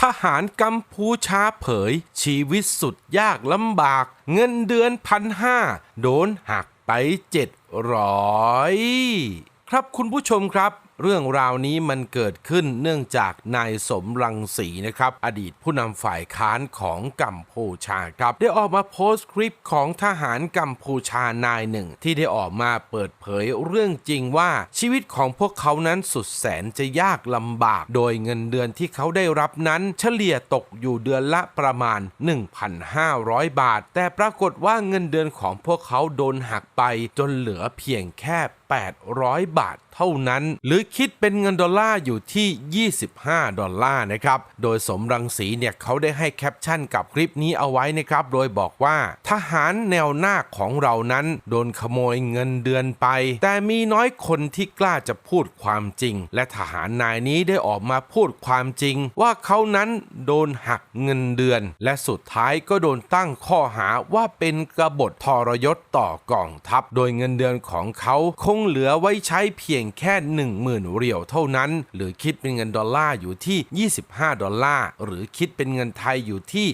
ทหารกัมพูชาเผย ชีวิตสุดยากลำบาก เงินเดือนพันห้าโดนหักไปเจ็ดร้อยครับคุณผู้ชมครับ เรื่องราวนี้มันเกิดขึ้นเนื่องจากนายสมรังสีนะครับ อดีตผู้นำฝ่ายค้านของกัมพูชาครับ ได้ออกมาโพสต์คลิปของทหารกัมพูชานายหนึ่ง ที่ได้ออกมาเปิดเผยเรื่องจริงว่าชีวิตของพวกเขานั้นสุดแสนจะยากลำบาก โดยเงินเดือนที่เขาได้รับนั้นเฉลี่ยตกอยู่เดือนละประมาณ 1,500 บาท แต่ปรากฏว่าเงินเดือนของพวกเขาโดนหักไปจนเหลือเพียงแค่ 800 บาทเท่านั้น หรือคิดเป็นเงินดอลลาร์อยู่ที่ 25 ดอลลาร์นะครับ โดยสมรังสีเนี่ยเขาได้ให้แคปชั่นกับคลิปนี้เอาไว้นะครับ โดยบอกว่า ทหารแนวหน้าของเรานั้น โดนขโมยเงินเดือนไป แต่มีน้อยคนที่กล้าจะพูดความจริง และทหารนายนี้ได้ออกมาพูดความจริง ว่าเขานั้นโดนหักเงินเดือน และสุดท้ายก็โดนตั้งข้อหาว่าเป็นกบฏทรยศต่อกองทัพ โดยเงินเดือนของเขาคงเหลือไว้ใช้เพียงแค่ 10,000เหรียญเท่านั้น หรือคิดเป็นเงินดอลลาร์อยู่ที่ 25 ดอลลาร์ หรือคิดเป็นเงินไทยอยู่ที่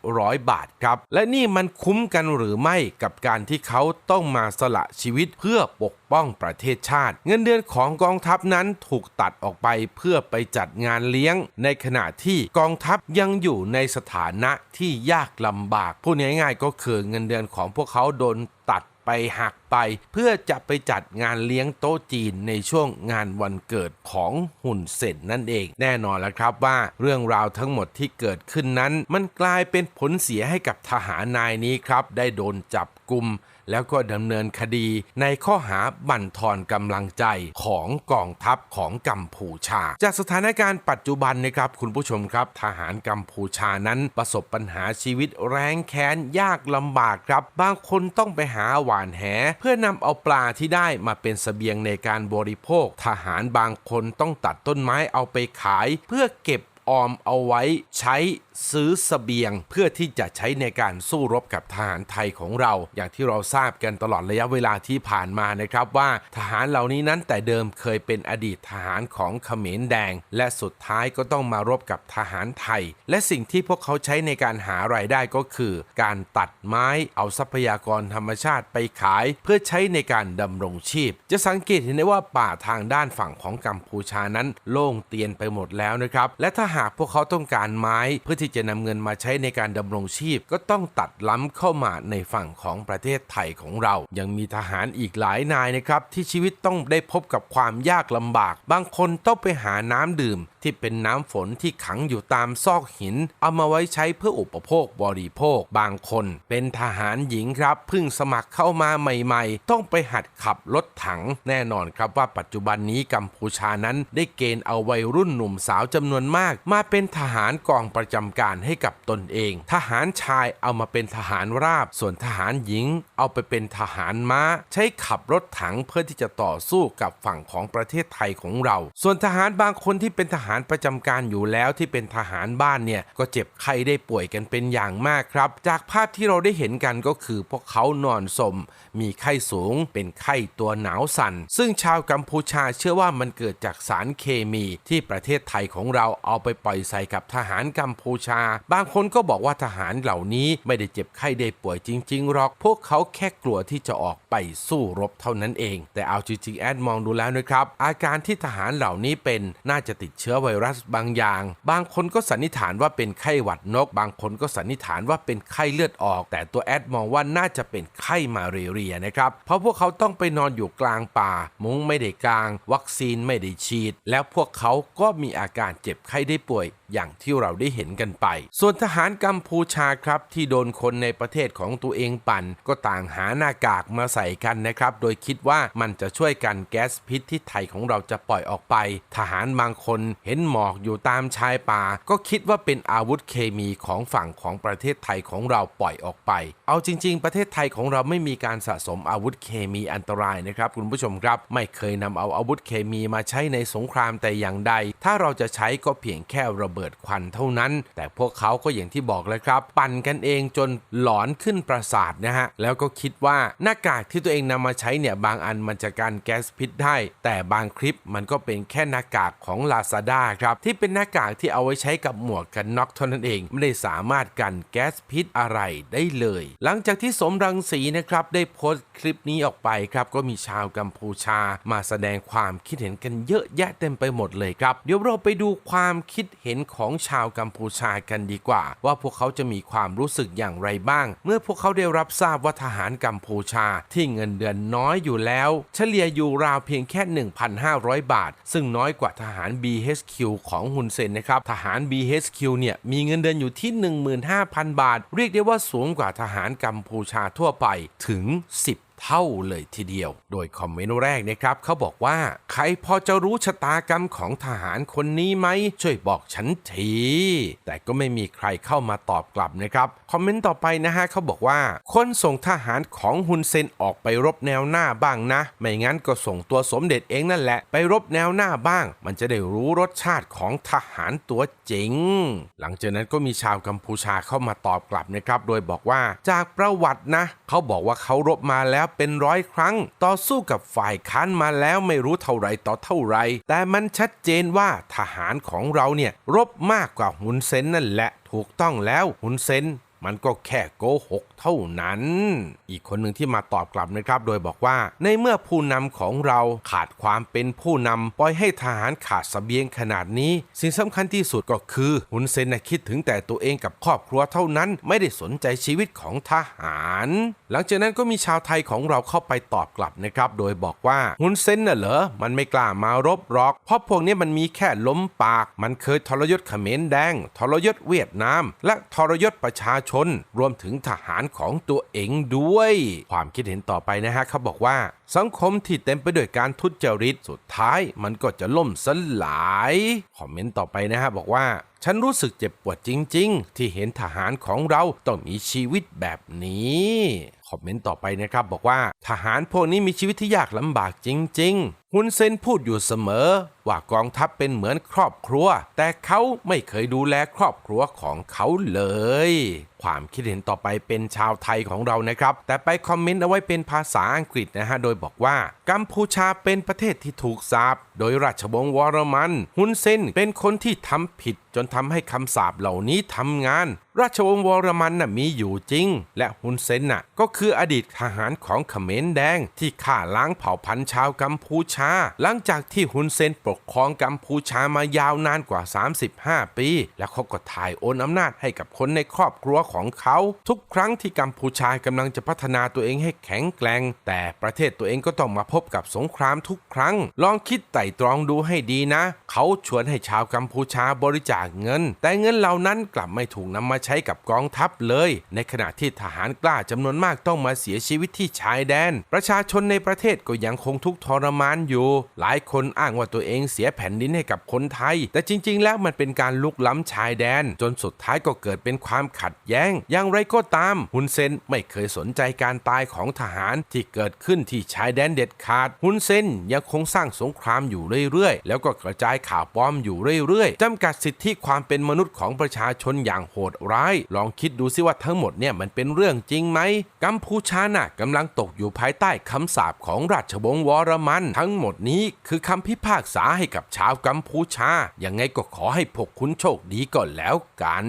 800 บาทครับ และนี่มันคุ้มกันหรือไม่กับการที่เขาต้องมาสละชีวิตเพื่อปกป้องประเทศชาติ เงินเดือนของกองทัพนั้นถูกตัดออกไปเพื่อไปจัดงานเลี้ยง ในขณะที่กองทัพยังอยู่ในสถานะที่ยากลำบากพูดง่ายๆก็คือเงินเดือนของพวกเขาโดนตัด ไปหักไป เพื่อจะไปจัดงานเลี้ยงโต๊ะจีนในช่วงงานวันเกิดของหุ่นเซนนั่นเอง แน่นอนแล้วครับว่าเรื่องราวทั้งหมดที่เกิดขึ้นนั้น มันกลายเป็นผลเสียให้กับทหารนายนี้ครับ ได้โดนจับกลุ่มแล้วก็ดำเนินคดีในข้อหาบั่นทอนกำลังใจของกองทัพของกัมพูชา จากสถานการณ์ปัจจุบันนะครับคุณผู้ชมครับ ทหารกัมพูชานั้นประสบปัญหาชีวิตแรงแค้นยากลำบากครับ บางคนต้องไปหาหวานแห เพื่อนำเอาปลาที่ได้มาเป็นเสบียงในการบริโภค ทหารบางคนต้องตัดต้นไม้เอาไปขาย เพื่อเก็บ ออมเอาไว้ใช้ซื้อสเสบียง เพื่อที่จะใช้ในการสู้รบกับทหารไทยของเรา อย่างที่เราทราบกันตลอดระยะเวลาที่ผ่านมานะครับว่าทหารเหล่านี้นั้นแต่เดิมเคยเป็นอดีตทหารของเขมรแดง และสุดท้ายก็ต้องมารบกับทหารไทย และสิ่งที่พวกเขาใช้ในการหารายได้ก็คือ การตัดไม้เอาทรัพยากรธรรมชาติไปขาย เพื่อใช้ในการดำรงชีพ จะสังเกตเห็นได้ว่าป่าทางด้านฝั่งของกัมพูชานั้น โล่งเตียนไปหมดแล้วนะครับและถ้าหากพวกเขาต้องการไม้เพื่อที่จะนำเงินมาใช้ในการดำรงชีพ ก็ต้องตัดล้ำเข้ามาในฝั่งของประเทศไทยของเรา ยังมีทหารอีกหลายนายนะครับที่ชีวิตต้องได้พบกับความยากลำบาก บางคนต้องไปหาน้ำดื่ม ที่เป็นน้ำฝนที่ขังอยู่ตามซอกหิน เอามาไว้ใช้เพื่ออุปโภคบริโภคบางคน เป็นทหารหญิงครับเพิ่งสมัครเข้ามาใหม่ๆ ต้องไปหัดขับรถถัง แน่นอนครับว่าปัจจุบันนี้กัมพูชานั้นได้เกณฑ์เอาวัยรุ่นหนุ่มสาวจำนวนมาก มาเป็นทหารกองประจำการให้กับตนเอง ทหารชายเอามาเป็นทหารราบ ส่วนทหารหญิง เอาไปเป็นทหารม้า ใช้ขับรถถังเพื่อที่จะต่อสู้กับฝั่งของประเทศไทยของเรา ส่วนทหารบางคนที่เป็นทหารประจำการอยู่แล้วที่เป็นทหารบ้านเนี่ยก็เจ็บไข้ได้ป่วยกันเป็นอย่างมากครับ จากภาพที่เราได้เห็นกันก็คือพวกเขานอนสม มีไข้สูง เป็นไข้ตัวหนาวสัน่น ซึ่งชาวกัมพูชาเชื่อว่ามันเกิดจากสารเคมีที่ประเทศไทยของเราเอาไปปล่อยใส่กับทหารกัมพูชา บางคนก็บอกว่าทหารเหล่านี้ไม่ได้เจ็บไข้ได้ป่วยจริงๆหรอก พวกเขาแค่กลัวที่จะออกไปสู้รบเท่านั้นเอง แต่เอาจริงๆแอดมองดูแล้วนะครับ อาการที่ทหารเหล่านี้เป็นน่าจะติดเชื้อไวรัสบางอย่าง บางคนก็สันนิษฐานว่าเป็นไข้หวัดนก บางคนก็สันนิษฐานว่าเป็นไข้เลือดออก แต่ตัวแอดมองว่าน่าจะเป็นไข้มาเรียนะครับ เพราะพวกเขาต้องไปนอนอยู่กลางป่า มุ้งไม่ได้กาง วัคซีนไม่ได้ฉีด แล้วพวกเขาก็มีอาการเจ็บไข้ได้ป่วยอย่างที่เราได้เห็นกันไป ส่วนทหารกัมพูชาครับที่โดนคนในประเทศของตัวเองปั่น ก็ต่างหาหน้ากากมาใส่กันนะครับ โดยคิดว่ามันจะช่วยกันแก๊สพิษที่ไทยของเราจะปล่อยออกไป ทหารบางคนเห็นหมอกอยู่ตามชายป่า ก็คิดว่าเป็นอาวุธเคมีของฝั่งของประเทศไทยของเราปล่อยออกไปเอาจริง ๆ ประเทศไทยของเราไม่มีการสะสมอาวุธเคมีอันตรายนะครับคุณผู้ชมครับ ไม่เคยนำเอาอาวุธเคมีมาใช้ในสงครามแต่อย่างใด ถ้าเราจะใช้ก็เพียงแค่ระเบิดควันเท่านั้น แต่พวกเขาก็อย่างที่บอกเลยครับ ปั่นกันเองจนหลอนขึ้นประสาทนะฮะ แล้วก็คิดว่าหน้ากากที่ตัวเองนำมาใช้เนี่ยบางอันมันจะกันแก๊สพิษได้ แต่บางคลิปมันก็เป็นแค่หน้ากากของ Lazada ด้าครับที่เป็นหน้ากากที่เอาไว้ใช้กับหมวกกันน็อกเท่านั้นเอง ไม่ได้สามารถกันแก๊สพิษอะไรได้เลยหลังจากที่สมรังสีนะครับได้โพสต์คลิปนี้ออกไปครับก็มีชาวกัมพูชามาแสดงความคิดเห็นกันเยอะแยะเต็มไปหมดเลยครับ เดี๋ยวเราไปดูความคิดเห็นของชาวกัมพูชากันดีกว่า ว่าพวกเขาจะมีความรู้สึกอย่างไรบ้าง เมื่อพวกเขาได้รับทราบว่าทหารกัมพูชาที่เงินเดือนน้อยอยู่แล้ว เฉลี่ยอยู่ราวเพียงแค่ 1,500 บาท ซึ่งน้อยกว่าทหาร BHQ ของฮุนเซนนะครับทหาร BHQ เนี่ยมีเงินเดือนอยู่ที่ 15,000 บาท เรียกได้ว่าสูงกว่าทหารกัมพูชาทั่วไปถึง 10 เท่าเลยทีเดียว โดยคอมเมนต์แรกนะครับเขาบอกว่า ใครพอจะรู้ชะตากรรมของทหารคนนี้ไหม ช่วยบอกฉันที แต่ก็ไม่มีใครเข้ามาตอบกลับนะครับ คอมเมนต์ต่อไปนะฮะเขาบอกว่า คนส่งทหารของฮุนเซนออกไปรบแนวหน้าบ้างนะ ไม่งั้นก็ส่งตัวสมเด็จเองนั่นแหละ ไปรบแนวหน้าบ้าง มันจะได้รู้รสชาติของทหารตัวจริง หลังจากนั้นก็มีชาวกัมพูชาเข้ามาตอบกลับนะครับ โดยบอกว่าจากประวัตินะ เขาบอกว่าเขารบมาแล้วเป็นร้อยครั้ง ต่อสู้กับฝ่ายค้านมาแล้วไม่รู้เท่าไรต่อเท่าไร แต่มันชัดเจนว่าทหารของเราเนี่ยรบมากกว่าฮุนเซนนั่นแหละ ถูกต้องแล้วฮุนเซนมันก็แค่โกหกเท่านั้น อีกคนหนึ่งที่มาตอบกลับนะครับ โดยบอกว่า ในเมื่อผู้นำของเราขาดความเป็นผู้นำปล่อยให้ทหารขาดสเสบียงขนาดนี้ สิ่งสำคัญที่สุดก็คือฮุนเซนนะคิดถึงแต่ตัวเองกับครอบครัวเท่านั้น ไม่ได้สนใจชีวิตของทหาร หลังจากนั้นก็มีชาวไทยของเราเข้าไปตอบกลับนะครับ โดยบอกว่าฮุนเซนน่ะเหรอมันไม่กล้ามารบหรอก เพราะพวกนี้มันมีแค่ล้มปาก มันเคยทรยศเขมรแดง ทรยศเวียดนาม และทรยศประชาชน รวมถึงทหารของตัวเองด้วย ความคิดเห็นต่อไปนะฮะเขาบอกว่า สังคมที่เต็มไปด้วยการทุจริตสุดท้ายมันก็จะล่มสลาย คอมเมนต์ต่อไปนะฮะบอกว่าฉันรู้สึกเจ็บปวดจริง ๆ ที่เห็นทหารของเราต้องมีชีวิตแบบนี้ คอมเมนต์ต่อไปนะครับบอกว่า ทหารพวกนี้มีชีวิตที่ยากลำบากจริงๆ ฮุนเซนพูดอยู่เสมอ ว่ากองทัพเป็นเหมือนครอบครัว แต่เขาไม่เคยดูแลครอบครัวของเขาเลย ความคิดเห็นต่อไปเป็นชาวไทยของเรานะครับ แต่ไปคอมเมนต์เอาไว้เป็นภาษาอังกฤษนะฮะ โดยบอกว่า กัมพูชาเป็นประเทศที่ถูกสาปโดยราชวงศ์วรมันฮุนเซนเป็นคนที่ทำผิด จนทำให้คำสาปเหล่านี้ทำงาน ราชวงศ์วรมันน่ะมีอยู่จริง และฮุนเซนน่ะก็คืออดีตทหารของเขมรแดงที่ฆ่าล้างเผ่าพันธุ์ชาวกัมพูชาหลังจากที่ฮุนเซนปกครองกัมพูชามายาวนานกว่า 35 ปี แล้วเขาก็ถ่ายโอนอำนาจให้กับคนในครอบครัวของเขา ทุกครั้งที่กัมพูชากำลังจะพัฒนาตัวเองให้แข็งแกร่งแต่ประเทศตัวเองก็ต้องมาพบกับสงครามทุกครั้ง ลองคิดไต่ตรองดูให้ดีนะ เขาชวนให้ชาวกัมพูชาบริจาคเงิน แต่เงินเหล่านั้นกลับไม่ถูกนำมาใช้กับกองทัพเลย ในขณะที่ทหารกล้าจำนวนมากต้องมาเสียชีวิตที่ชายแดน ประชาชนในประเทศก็ยังคงทุกข์ทรมานอยู่หลายคนอ้างว่าตัวเองเสียแผ่นดินให้กับคนไทย แต่จริง ๆ แล้วมันเป็นการลุกล้ำชายแดน จนสุดท้ายก็เกิดเป็นความขัดแย้ง อย่างไรก็ตามฮุนเซนไม่เคยสนใจการตายของทหารที่เกิดขึ้นที่ชายแดนเด็ดขาดฮุนเซนยังคงสร้างสงครามอยู่เรื่อยๆ แล้วก็กระจายข่าวปลอมอยู่เรื่อยๆจำกัดสิทธิความเป็นมนุษย์ของประชาชนอย่างโหดร้าย ลองคิดดูซิว่าทั้งหมดเนี่ยมันเป็นเรื่องจริงไหมกัมพูชาน่ะกำลังตกอยู่ภายใต้คำสาปของราชวงศ์วรมันทั้งหมดนี้คือคำพิพากษาให้กับชาวกัมพูชา ยังไงก็ขอให้พวกคุณโชคดีก่อนแล้วกัน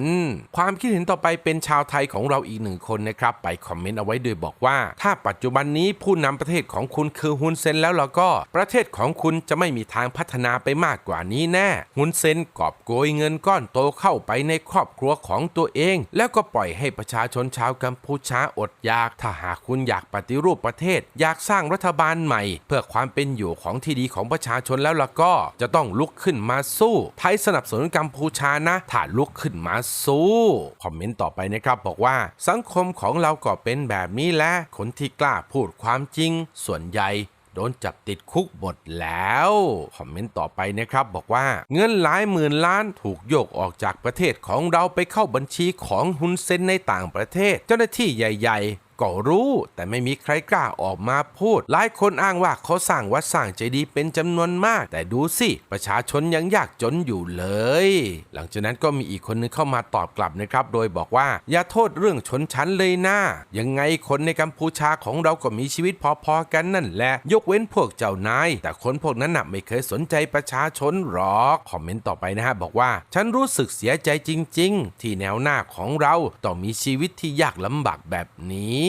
ความคิดเห็นต่อไปเป็นชาวไทยของเราอีกหนึ่งคนนะครับ ไปคอมเมนต์เอาไว้โดยบอกว่า ถ้าปัจจุบันนี้ผู้นำประเทศของคุณคือฮุนเซนแล้วล่ะก็ ประเทศของคุณจะไม่มีทางพัฒนาไปมากกว่านี้แน่ฮุนเซนกอบโกยเงินก้อนโตเข้าไปในครอบครัวของตัวเอง แล้วก็ปล่อยให้ประชาชนชาวกัมพูชาอดอยาก ถ้าหากคุณอยากปฏิรูปประเทศ อยากสร้างรัฐบาลใหม่ เพื่อความเป็นอยู่ของที่ดีของประชาชนแล้วล่ะก็จะต้องลุกขึ้นมาสู้ ไทยสนับสนุนกัมพูชานะถ้าลุกขึ้นมาสู้ คอมเมนต์ต่อไปนะครับบอกว่า สังคมของเราก็เป็นแบบนี้แหละคนที่กล้าพูดความจริง ส่วนใหญ่โดนจับติดคุกหมดแล้ว คอมเมนต์ต่อไปนะครับบอกว่าเงินหลายหมื่นล้านถูกโยกออกจากประเทศของเราไปเข้าบัญชีของฮุนเซนในต่างประเทศ เจ้าหน้าที่ใหญ่ๆ ก็รู้แต่ไม่มีใครกล้าออกมาพูด หลายคนอ้างว่าเขาสร้างวัดสร้างเจดีย์เป็นจำนวนมาก แต่ดูสิ ประชาชนยังยากจนอยู่เลย หลังจากนั้นก็มีอีกคนนึงเข้ามาตอบกลับนะครับ โดยบอกว่าอย่าโทษเรื่องชนชั้นเลยนะยังไงคนในกัมพูชาของเราก็มีชีวิตพอๆกันนั่นแหละ ยกเว้นพวกเจ้านายแต่คนพวกนั้นน่ะไม่เคยสนใจประชาชนหรอกคอมเมนต์ต่อไปนะฮะบอกว่า ฉันรู้สึกเสียใจจริง ๆ ที่แนวหน้าของเราต้องมีชีวิตที่ยากลำบากแบบนี้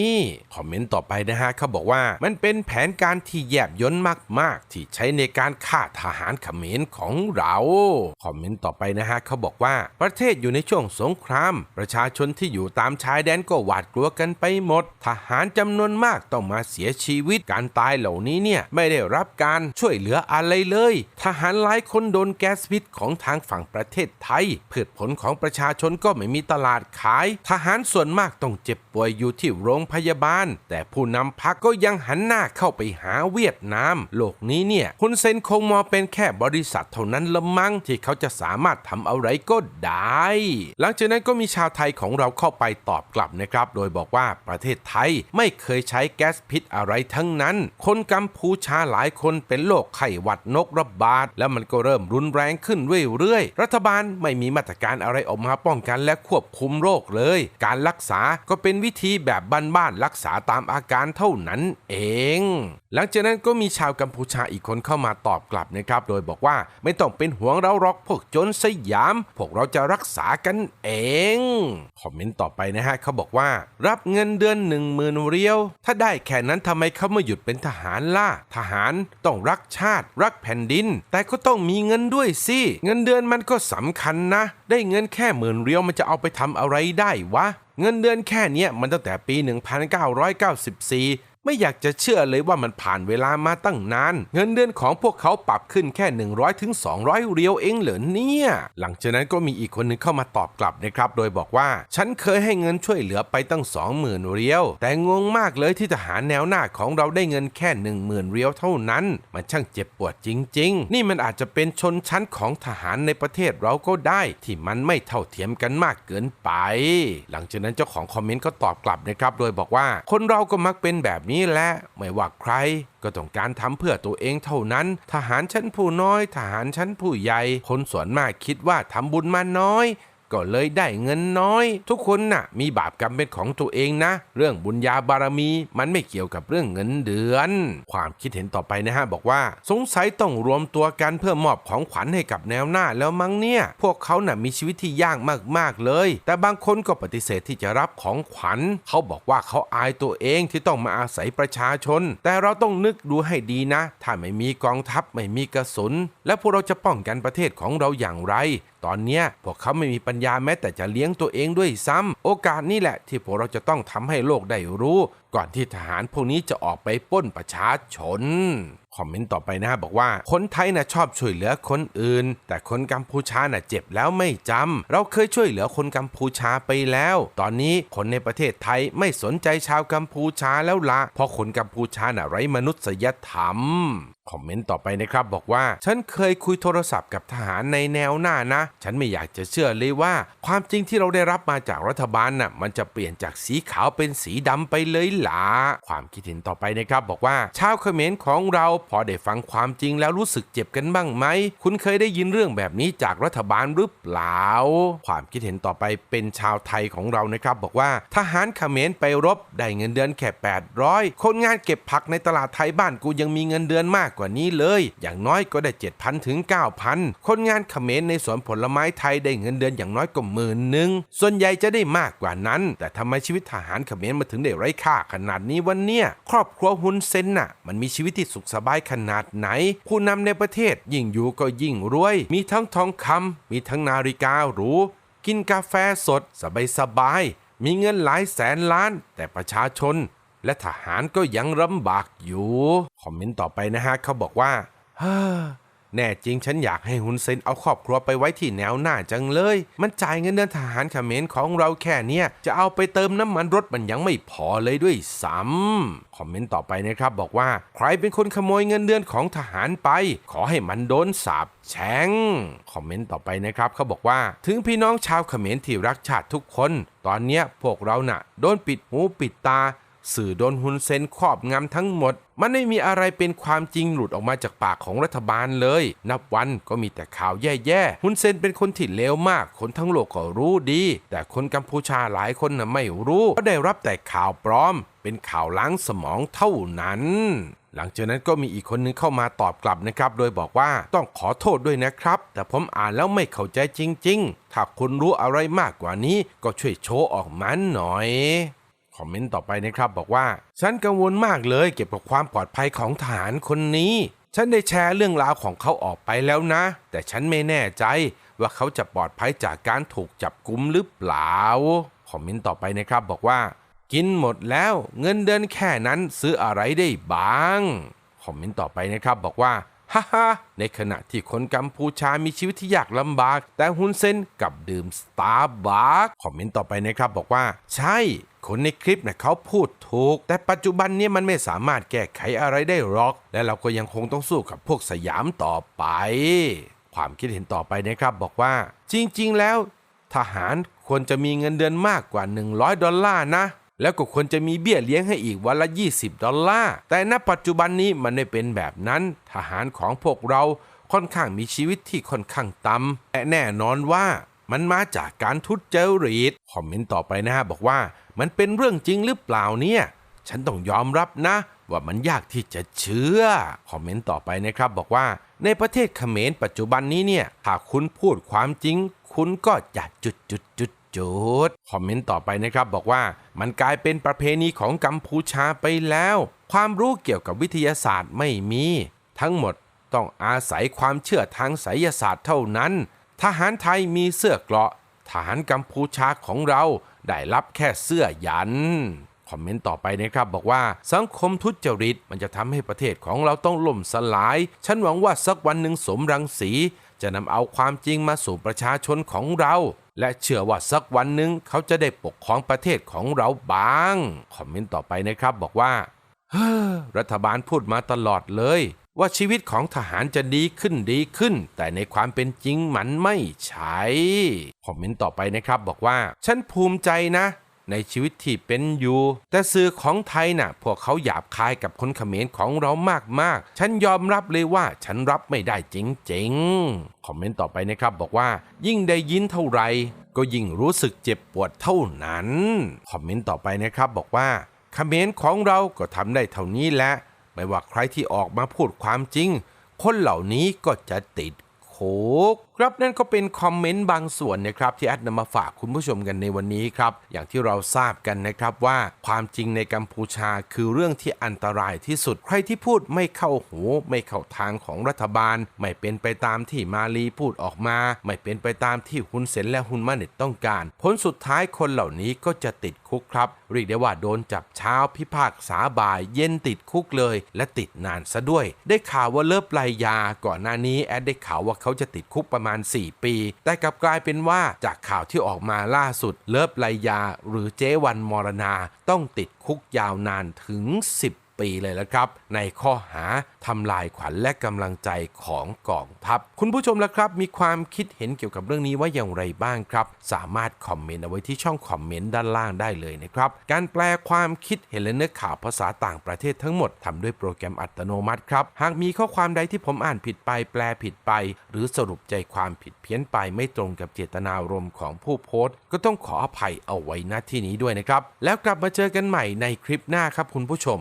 คอมเมนต์ต่อไปนะฮะเขาบอกว่ามันเป็นแผนการที่แยบยลมาก ๆ ที่ใช้ในการฆ่าทหารเขมรของเรา คอมเมนต์ต่อไปนะฮะเขาบอกว่าประเทศอยู่ในช่วงสงคราม ประชาชนที่อยู่ตามชายแดนก็หวาดกลัวกันไปหมด ทหารจำนวนมากต้องมาเสียชีวิตการตายเหล่านี้เนี่ยไม่ได้รับการช่วยเหลืออะไรเลย ทหารหลายคนโดนแก๊สพิษของทางฝั่งประเทศไทยพืชผลของประชาชนก็ไม่มีตลาดขาย ทหารส่วนมากต้องเจ็บป่วยอยู่ที่โรงพยาบาล แต่ผู้นำพักก็ยังหันหน้าเข้าไปหาเวียดนาม โลกนี้เนี่ยคุณเซนคงมองเป็นแค่บริษัทเท่านั้นละมั้งที่เขาจะสามารถทำอะไรก็ได้ หลังจากนั้นก็มีชาวไทยของเราเข้าไปตอบกลับนะครับ โดยบอกว่าประเทศไทยไม่เคยใช้แก๊สพิษอะไรทั้งนั้น คนกัมพูชาหลายคนเป็นโรคไข้หวัดนกระบาด แล้วมันก็เริ่มรุนแรงขึ้นเรื่อยๆ รัฐบาลไม่มีมาตรการอะไรออกมาป้องกันและควบคุมโรคเลย การรักษาก็เป็นวิธีแบบบ้านรักษาตามอาการเท่านั้นเอง หลังจากนั้นก็มีชาวกัมพูชาอีกคนเข้ามาตอบกลับนะครับ โดยบอกว่าไม่ต้องเป็นห่วงเราหรอกพวกจนสยาม พวกเราจะรักษากันเอง คอมเมนต์ต่อไปนะฮะเขาบอกว่า รับเงินเดือนหนึ่งหมื่นเรียว ถ้าได้แค่นั้นทำไมเขาไม่หยุดเป็นทหารล่ะทหารต้องรักชาติ รักแผ่นดิน แต่ก็ต้องมีเงินด้วยสิเงินเดือนมันก็สำคัญนะได้เงินแค่หมื่นเรียวมันจะเอาไปทำอะไรได้วะ เงินเดือนแค่เนี้ยมันตั้งแต่ปี 1994 ไม่อยากจะเชื่อเลยว่ามันผ่านเวลามาตั้งนาน เงินเดือนของพวกเขาปรับขึ้นแค่ 100ถึง200 เรียวเองเหรอเนี่ย หลังจากนั้นก็มีอีกคนหนึงเข้ามาตอบกลับนะครับ โดยบอกว่า ฉันเคยให้เงินช่วยเหลือไปตั้ง 20,000 เรียว แต่งงมากเลยที่ทหารแนวหน้าของเราได้เงินแค่ 10,000 เรียวเท่านั้น มันช่างเจ็บปวดจริง ๆ นี่มันอาจจะเป็นชนชั้นของทหารในประเทศเราก็ได้ที่มันไม่เท่าเทียมกันมากเกินไป หลังจากนั้นเจ้าของคอมเมนต์ก็ตอบกลับนะครับ โดยบอกว่า คนเราก็มักเป็นแบบนี้แหละไม่ว่าใคร ก็ต้องการทำเพื่อตัวเองเท่านั้น ทหารชั้นผู้น้อย ทหารชั้นผู้ใหญ่ คนส่วนมากคิดว่าทำบุญมาน้อย ก็เลยได้เงินน้อย ทุกคนน่ะ มีบาปกรรมเป็นของตัวเองนะ เรื่องบุญญาบารมีมันไม่เกี่ยวกับเรื่องเงินเดือน ความคิดเห็นต่อไปนะฮะ บอกว่า สงสัยต้องรวมตัวกันเพื่อมอบของขวัญให้กับแนวหน้าแล้วมั้งเนี่ย พวกเขาน่ะมีชีวิตที่ยากมากๆเลย แต่บางคนก็ปฏิเสธที่จะรับของขวัญ เขาบอกว่าเขาอายตัวเองที่ต้องมาอาศัยประชาชน แต่เราต้องนึกดูให้ดีนะ ถ้าไม่มีกองทัพไม่มีกระสุน แล้วพวกเราจะป้องกันประเทศของเราอย่างไร ตอนเนี้ยพวกเขาไม่มีปัญญาแม้แต่จะเลี้ยงตัวเองด้วยซ้ำโอกาสนี่แหละที่พวกเราจะต้องทำให้โลกได้รู้ ก่อนที่ทหารพวกนี้จะออกไปป้นประชาชนคอมเมนต์ต่อไปนะฮะบอกว่า คนไทยนะชอบช่วยเหลือคนอื่น แต่คนกัมพูชาน่ะเจ็บแล้วไม่จำเราเคยช่วยเหลือคนกัมพูชาไปแล้ว ตอนนี้คนในประเทศไทยไม่สนใจชาวกัมพูชาแล้วละเพราะคนกัมพูชาน่ะไร้มนุษยธรรม คอมเมนต์ต่อไปนะครับบอกว่า ฉันเคยคุยโทรศัพท์กับทหารในแนวหน้านะ ฉันไม่อยากจะเชื่อเลยว่า ความจริงที่เราได้รับมาจากรัฐบาลน่ะมันจะเปลี่ยนจากสีขาวเป็นสีดำไปเลยหลาความคิดเห็นต่อไปนะครับบอกว่าชาวเขมรของเราพอได้ฟังความจริงแล้วรู้สึกเจ็บกันบ้างไหมคุณเคยได้ยินเรื่องแบบนี้จากรัฐบาลหรือเปล่า ความคิดเห็นต่อไปเป็นชาวไทยของเรานะครับบอกว่าทหารเขมรไปรบได้เงินเดือนแค่800 คนงานเก็บผักในตลาดไทยบ้านกูยังมีเงินเดือนมากกว่านี้เลย อย่างน้อยก็ได้ 7,000 ถึง 9,000 คนงานเขมรในสวนผลไม้ไทยได้เงินเดือนอย่างน้อยก็หมื่นหนึ่ง ส่วนใหญ่จะได้มากกว่านั้น แต่ทำไมชีวิตทหารเขมรมาถึงได้ไร้ค่าขนาดนี้วันเนี้ยครอบครัวฮุนเซนน่ะ มันมีชีวิตที่สุขสบายขนาดไหน ผู้นำในประเทศยิ่งอยู่ก็ยิ่งรวย มีทั้งทองคำมีทั้งนาฬิกาหรูกินกาแฟสดสบายสบายๆมีเงินหลายแสนล้าน แต่ประชาชนและทหารก็ยังลำบากอยู่ อมเมนต์ต่อไปนะฮะเขาบอกว่าฮ้อแน่จริงฉันอยากให้ฮุนเซนเอาครอบครัวไปไว้ที่แนวหน้าจังเลย มันจ่ายเงินเดือนทหารเขมรของเราแค่เนี้ยจะเอาไปเติมน้ำมันรถมันยังไม่พอเลยด้วยซ้ำคอมเมนต์ต่อไปนะครับบอกว่า ใครเป็นคนขโมยเงินเดือนของทหารไป ขอให้มันโดนสาบแช่งคอมเมนต์ต่อไปนะครับเขาบอกว่า ถึงพี่น้องชาวเขมรที่รักชาติทุกคน ตอนเนี้ยพวกเราน่ะ โดนปิดหูปิดตา สื่อโดนฮุนเซนครอบงำทั้งหมด มันไม่มีอะไรเป็นความจริงหลุดออกมาจากปากของรัฐบาลเลย นับวันก็มีแต่ข่าวแย่ๆฮุนเซนเป็นคนที่เลวมาก คนทั้งโลกก็รู้ดี แต่คนกัมพูชาหลายคนน่ะไม่รู้ก็ได้รับแต่ข่าวปลอม เป็นข่าวล้างสมองเท่านั้นหลังจากนั้นก็มีอีกคนนึงเข้ามาตอบกลับนะครับ โดยบอกว่าต้องขอโทษด้วยนะครับ แต่ผมอ่านแล้วไม่เข้าใจจริง ๆ ถ้าคุณรู้อะไรมากกว่านี้ก็ช่วยโชว์ออกมาหน่อย คอมเมนต์ต่อไปนะครับบอกว่า ฉันกังวลมากเลยเกี่ยวกับความปลอดภัยของทหารคนนี้ ฉันได้แชร์เรื่องราวของเขาออกไปแล้วนะ แต่ฉันไม่แน่ใจว่าเขาจะปลอดภัยจากการถูกจับกุมหรือเปล่าคอมเมนต์ต่อไปนะครับบอกว่า กินหมดแล้วเงินเดือนแค่นั้นซื้ออะไรได้บ้างคอมเมนต์ต่อไปนะครับบอกว่าฮ่าฮ่าในขณะที่คนกัมพูชามีชีวิตที่ยากลำบาก แต่ฮุนเซนกับดื่มสตาร์บัคคอมเมนต์ต่อไปนะครับบอกว่า ใช่ คนในคลิปเนะเขาพูดถูก แต่ปัจจุบันนี้มันไม่สามารถแก้ไขอะไรได้หรอก และเราก็ยังคงต้องสู้กับพวกสยามต่อไป ความคิดเห็นต่อไปนะครับบอกว่า จริงๆ แล้ว ทหารควรจะมีเงินเดือนมากกว่า 100 ดอลลาร์นะ แล้วก็ควรจะมีเบี้ยเลี้ยงให้อีกวันละ 20 ดอลลาร์ แต่ณปัจจุบันนี้มันไม่เป็นแบบนั้น ทหารของพวกเราค่อนข้างมีชีวิตที่ค่อนข้างต่ำและแน่นอนว่ามันมาจากการทุจริต คอมเมนต์ต่อไปนะฮะบอกว่า มันเป็นเรื่องจริงหรือเปล่าเนี่ย ฉันต้องยอมรับนะ ว่ามันยากที่จะเชื่อ คอมเมนต์ต่อไปนะครับบอกว่า ในประเทศเขมรปัจจุบันนี้เนี่ย หากคุณพูดความจริง คุณก็จะจุดจุดจุดจุดคอมเมนต์ต่อไปนะครับบอกว่ามันกลายเป็นประเพณีของกัมพูชาไปแล้ว ความรู้เกี่ยวกับวิทยาศาสตร์ไม่มี ทั้งหมดต้องอาศัยความเชื่อทางไสยศาสตร์เท่านั้น ทหารไทยมีเสื้อเกราะ ทหารกัมพูชาของเรา ได้รับแค่เสื้อยันคอมเมนต์ต่อไปนะครับบอกว่าสังคมทุจริตมันจะทำให้ประเทศของเราต้องล่มสลาย ฉันหวังว่าสักวันหนึ่งสมรังสี จะนำเอาความจริงมาสู่ประชาชนของเรา และเชื่อว่าสักวันหนึ่งเขาจะได้ปกครองประเทศของเราบ้าง คอมเมนต์ต่อไปนะครับบอกว่าเฮ้อรัฐบาลพูดมาตลอดเลย ว่าชีวิตของทหารจะดีขึ้นดีขึ้น แต่ในความเป็นจริงมันไม่ใช่คอมเมนต์ต่อไปนะครับบอกว่า ฉันภูมิใจนะ ในชีวิตที่เป็นอยู่ แต่สื่อของไทยน่ะ พวกเขาหยาบคายกับคนเขมรของเรามากๆ ฉันยอมรับเลยว่าฉันรับไม่ได้จริงๆคอมเมนต์ต่อไปนะครับบอกว่า ยิ่งได้ยินเท่าไหร่ก็ยิ่งรู้สึกเจ็บปวดเท่านั้นคอมเมนต์ต่อไปนะครับบอกว่าเขมรของเราก็ทำได้เท่านี้แหละ ไม่ว่าใครที่ออกมาพูดความจริง คนเหล่านี้ก็จะติดคุก ครับนั่นก็เป็นคอมเมนต์บางส่วนนะครับที่แอดนำมาฝากคุณผู้ชมกันในวันนี้ครับอย่างที่เราทราบกันนะครับว่าความจริงในกัมพูชาคือเรื่องที่อันตรายที่สุด ใครที่พูดไม่เข้าหูไม่เข้าทางของรัฐบาล ไม่เป็นไปตามที่มาลีพูดออกมา ไม่เป็นไปตามที่ฮุนเซนและฮุนมาเน็ตต้องการ ผลสุดท้ายคนเหล่านี้ก็จะติดคุกครับเรียกได้ว่าโดนจับเช้าพิพากษาบ่ายเย็นติดคุกเลย และติดนานซะด้วย ได้ข่าวว่าเลิฟไลยาก่อนหน้านี้แอดได้ข่าวว่าเขาจะติดคุกประมามาณ 4 ปี แต่กลับกลายเป็นว่าจากข่าวที่ออกมาล่าสุด เลิฟไลยา หรือเจวันมรณาต้องติดคุกยาวนานถึง 10 ปีเลยแล้วครับ ในข้อหาทำลายขวัญและกำลังใจของกองทัพ คุณผู้ชมละครับ มีความคิดเห็นเกี่ยวกับเรื่องนี้ว่าอย่างไรบ้างครับ สามารถคอมเมนต์เอาไว้ที่ช่องคอมเมนต์ด้านล่างได้เลยนะครับ การแปลความคิดเห็นและเนื้อข่าวภาษาต่างประเทศทั้งหมดทำด้วยโปรแกรมอัตโนมัติครับ หากมีข้อความใดที่ผมอ่านผิดไป แปลผิดไป หรือสรุปใจความผิดเพี้ยนไปไม่ตรงกับเจตนารมณ์ของผู้โพสต์ ก็ต้องขออภัยเอาไว้ณที่นี้ด้วยนะครับ แล้วกลับมาเจอกันใหม่ในคลิปหน้าครับคุณผู้ชม